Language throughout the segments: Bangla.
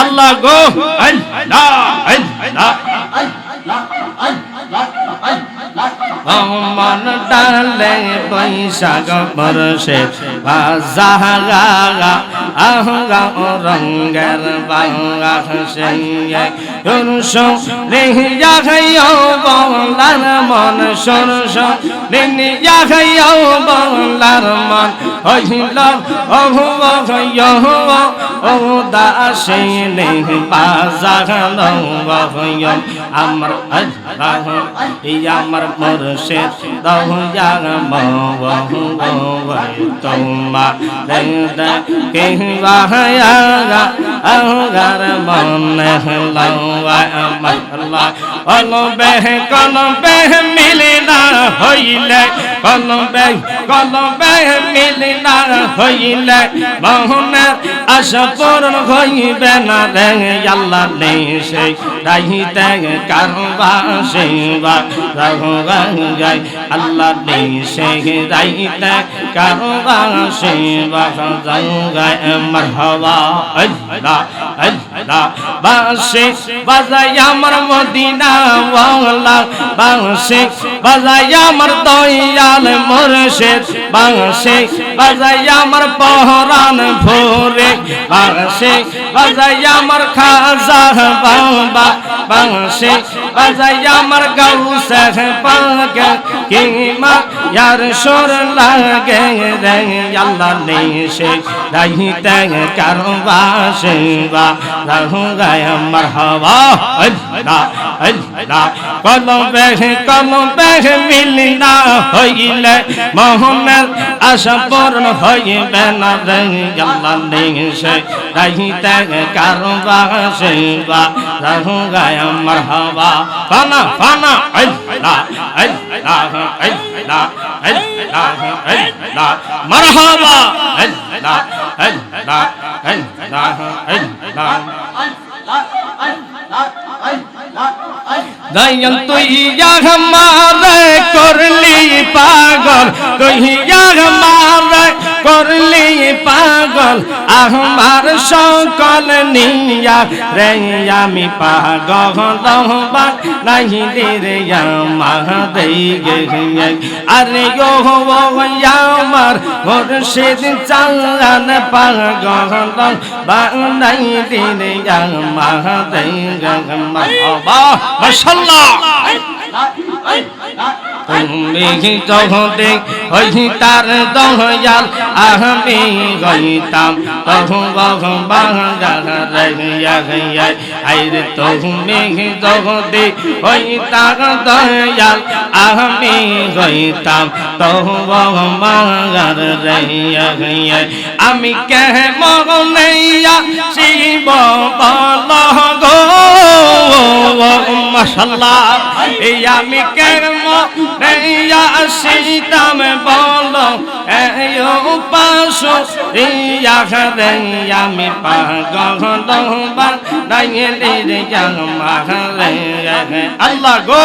আল্লাহ গো। মন ডালে বৈশাখ বর্ষে বাজাগা আহগা রঙ্গের বাংলা সিংহে পুরুষ রিয়া খাইও বলার মন, সরস রিয়া খাইও বলার মন। হইল ওহু ওহু ও দাসে নেহ বাজাগল ওহু আমার আল্লাহ আমার মুর্শিদ দহুয়া মহু তোমা দেদ কে বাহায়া আহগার মন হলাওয়া মহলা কলবে কলবে মিলিনা হইলে কলবে কলবে মিলিনা হইলে মোহনের আশা পূরণ হইবে না রে। আল্লাহ নেই সেই রাহিতে কারবা সেবা রহবা গাই আল্লাহ নেই সেই রাহিতে কারবা সেবা গায় মারহাবা আল্লাহ আল্লাহ। বাসে বাজাই আমার মদিনা ওয়ালা বাসে বাজাই আমার দয়াল মুর্শিদ বাংশে বাজাই আমার পহরান ভোরে বাসে বাজাই আমার খাজা বাবা বাসে বাজাই আমার গাউসে পাক কিমা ইয়ার সুর লাগে রে, আল্লাহ নেই সে রাহিতে কারবা সেবা রাহু গায় মারহাবা আল্লাহ আল্লাহ কলবে কলবে মিলিনা হইলে মোহনের আশা পূর্ণ হইবে না রে, আল্লাহ নেই সে রাহিতে কারবা সেবা রাহু গায় মারহাবা ফানা ফানা আল্লাহ আল্লাহ আল্লাহ আল্লাহ আল্লাহ মারহাবা আল্লাহ আল্লাহ আল্লাহ আল্লাহ দয়াল তুই মারে করলি পাগল, তুই মারে করলি পাগল, আমার সকল নিয়া রে আমি পাগল হবা নাহি রে গে আরে ও আমার মুর্শিদ চালান পাগল বানাই রে আমাদের গে মারহাবা মাশাআল্লাহ তুমি জগতে হই তার দয়াল আমি গইতাম তহু বহু আইরে তুমি জগতে হই তার দয়াল আমি গইতাম তহু বহু আমি কে মগনাইয়া শিব বল গো। মাশাল্লাহ, এই আমি কেরম রেয়া সীতাম বল পাশো পাশ ইয়া রে আমি পাগল বা নাইলে রে আল্লাহ গো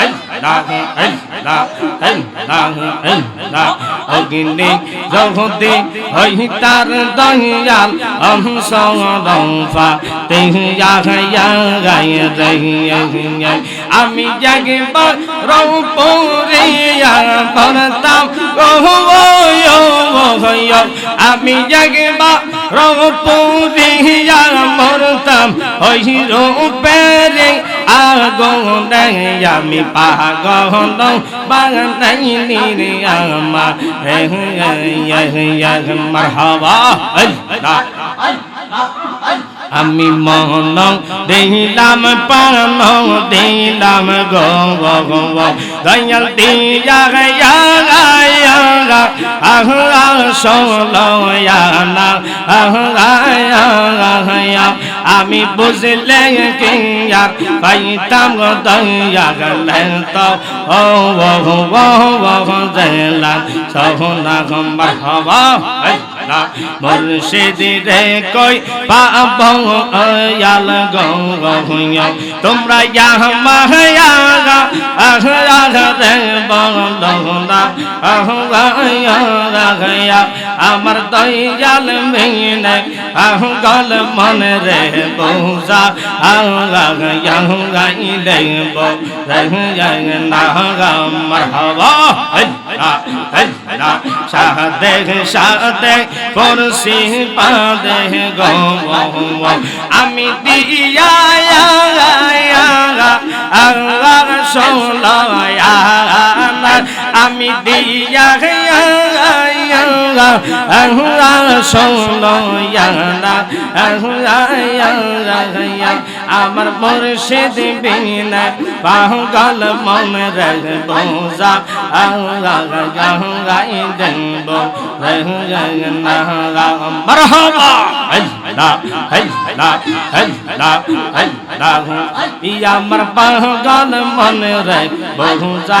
আল্লাহ। অগ্নি জগতে হই তার দয়াল অংশ রংফা তেহিয়া গায়া গায় রহিয়া আমি জাগে রৌপুরিয়া ভরতাম আমি জাগে রৌপুরিয়া ভরতাম ওই রূপেরে আগুন আমি পাগল বাগানাইনি রে আমা মারহাবা। আল্লাহ আমি মন দিলাম পান দিলাম গো গো গো দয়াল দিয়া গায়া গায়া আহা সোলো না আহা আমি বুঝলে কি আর পাইতাম দয়া গলে তো ও ও ও হবা মুর্শিদ রে কই পাব আয়াল গঙ্গ তোমরা ইয়া মায়া আহরা রে বলদা আহয়া আমার দয়াল মেনে আহগল মন রে বৌজা আহয়া গাইলে বো রহিয়া না মারহাবা শাহদে শাহদে পরশি পাদে গো আমি দিয়া আল্লাহ। আমি দিয়া আমার মুর্শিদ বিনা পাগল মন রহ বোঝা। আল্লাহ দেব মরহবা আমার পাগল মন রহ বোঝা।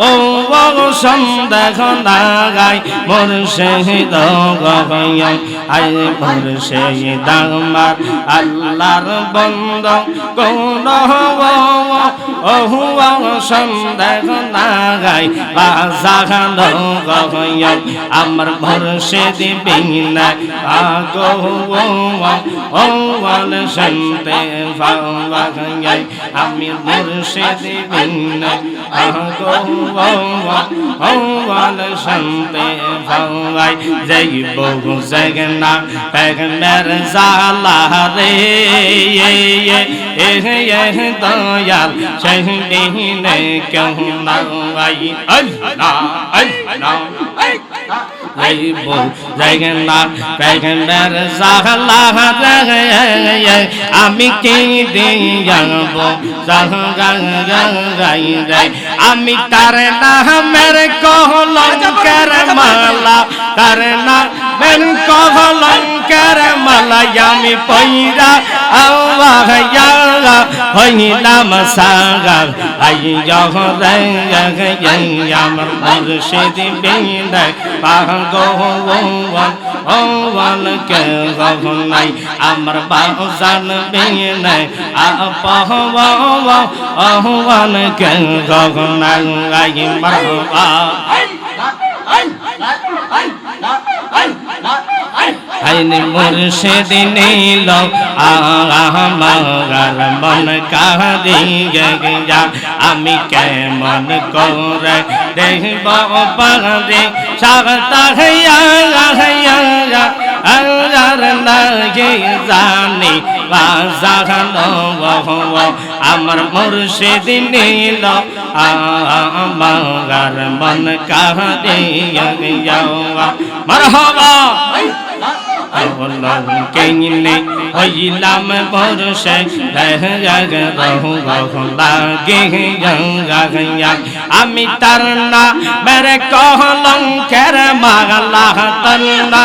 ও সন্দেহ লাগাই মোর শহীদ আই মোর শহীদ আমার আল্লাহর বন্ধ কোন ও সন্দেহ বাজাগাল গয়াই আমার ভরসে দিবি না আগো ও সন্তে ভাগাই আমি ভরসে দিবি না আগো ওয়াল শান্তে ভাই জয় বহু জগনা পেগমের জালা রে এ এ দয়াল শহীদিনে কেউ না ভাই আল্লাহ আল্লাহ আমি কে গাই রে আমি তার নামের কহলঙ্কের মালা তার নামের কহলঙ্কের মালা আমি পইরা আল্লাহ ইয়ালা হইলাম সাগা আই জহ রে আমার গহনাই মারবা আইনি মুর্শিদ নীল আমার মন কাহিয়ে যা আমি কেমন করে দেখব পারে সাগতা হইয়া হইয়া আমার মুর্শিদ নীল, আমার মন কাহিয়ে যাওয়া মারহাবা! কেনে হইলাম লাগে আমি তার না মেরে কহলঙ্কের মাগলা তার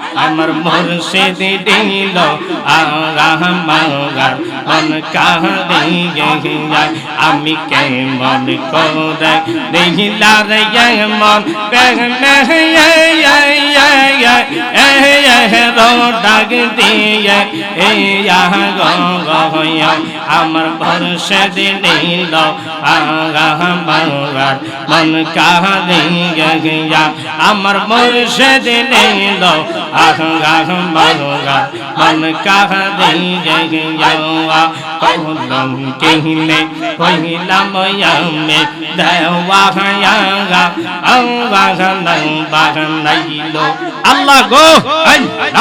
আমার মুর্শিদ দিল আমার মন কাহিয়ে আমি কেমন করে দেখিলা রে মন পেহনে ডাক দিয়ে আমার ভরসে দিল মন কাহা দিয়া আমার ভরসে দিল মন কাহা দিয়া কলম কেহনে কহিলাম, আমি দেওয়া আল্লাহ গো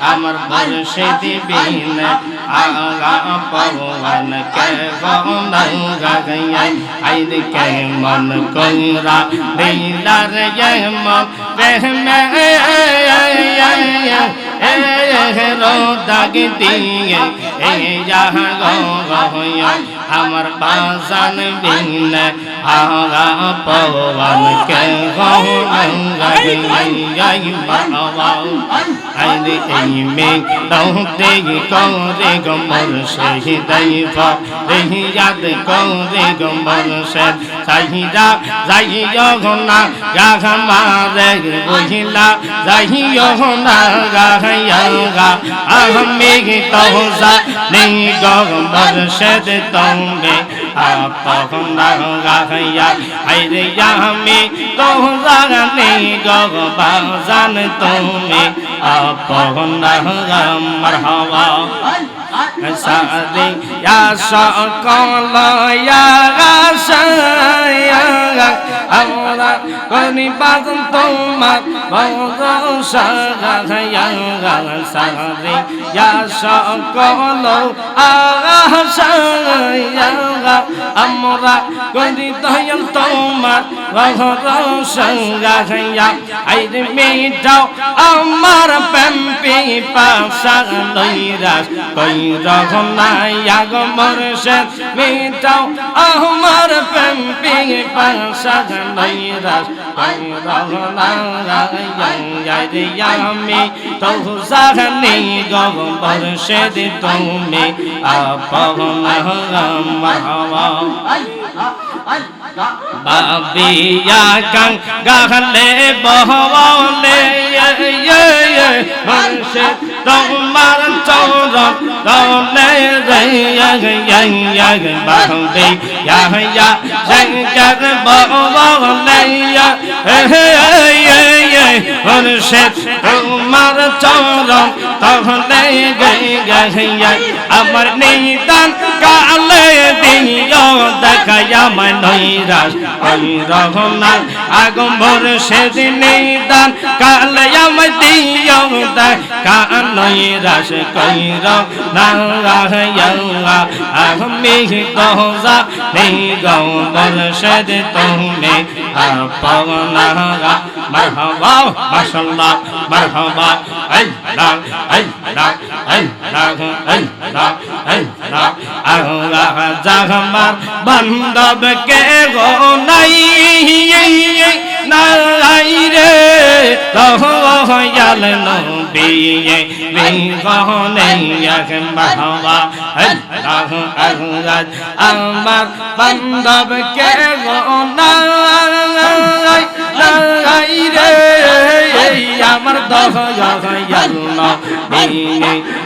আমার মুর্শিদ বিন আগা পবন কে গনা গাইয়া আইদ কে মন কইরা দিলার ইয়ম প্রেমে রো দিয়ে এ যাহা গয়া আমার বাজান বিন আগা পবন কে গনা গাইয়া আইরে এই মেঘ দৌতে কৌরে গমর সেই দৈব এই ইয়াদ কৌরে গমর সে চাহিদা যাইও না গাহ মারে বহিলা যাইও না গাহিয়া গা আহ মেঘ তহসা নেই গমর সে তঙ্গে আপনা তোহরা নেই গবাজান তুমি আপনা মারহাবা সাদি সকল আমরা কনি বাদন তোমার সাদি সকল আশায়া আমরা কনি দয়াল তোমার ভরসা গায়া আইরে মেটাও, আমার প্যাম্পি পাশা লইরাস, কই রঘনাই আগমর সে মেটাও, আমার প্যাম্পি পাশা লইরাস, কই রঘনাই আমি তো জানি গবর সে তুমি, আপন মাহবা বাবিয়া কাং গাহলে বহলে হর্ষে তোমার চৌর দলে রে বাহবে, ইয়া শঙ্কর বহলে হর্ষে তোমার চৌর তহলে গইয়া আমার নিদান কালে রঘনা আগম্বর সেদিন কালে আমায় দিও দেখা নৈরাস কই রঘনা আমি দোজা নেই গম্বর সেদ তুমি আপনা মারহাবা মাশাল্লাহ মারহাবা আল্লাহ আল্লাহ আল্লাহ আল্লাহ আল্লাহ আল্লাহ জাহমার বান্ধব কে গো নাই নাই রে তহয়াল নবী বিগনে মাহবা আল্লাহ আল্লাহ, আমার বান্ধব কে গো নাই নাই রে আমার দহয়াল নবী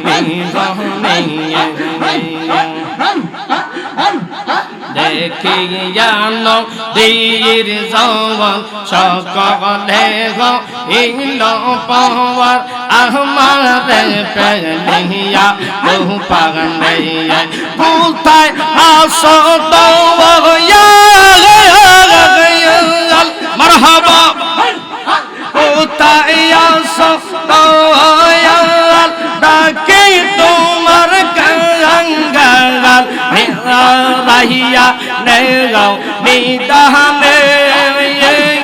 দেখি জানো দীর জবন সকলে গো ইল পাওয়ার আমার পেলিয়া বহু পাগলে কোথায় আসো দৌয়া আহিয়া নয় গাও নিদাহা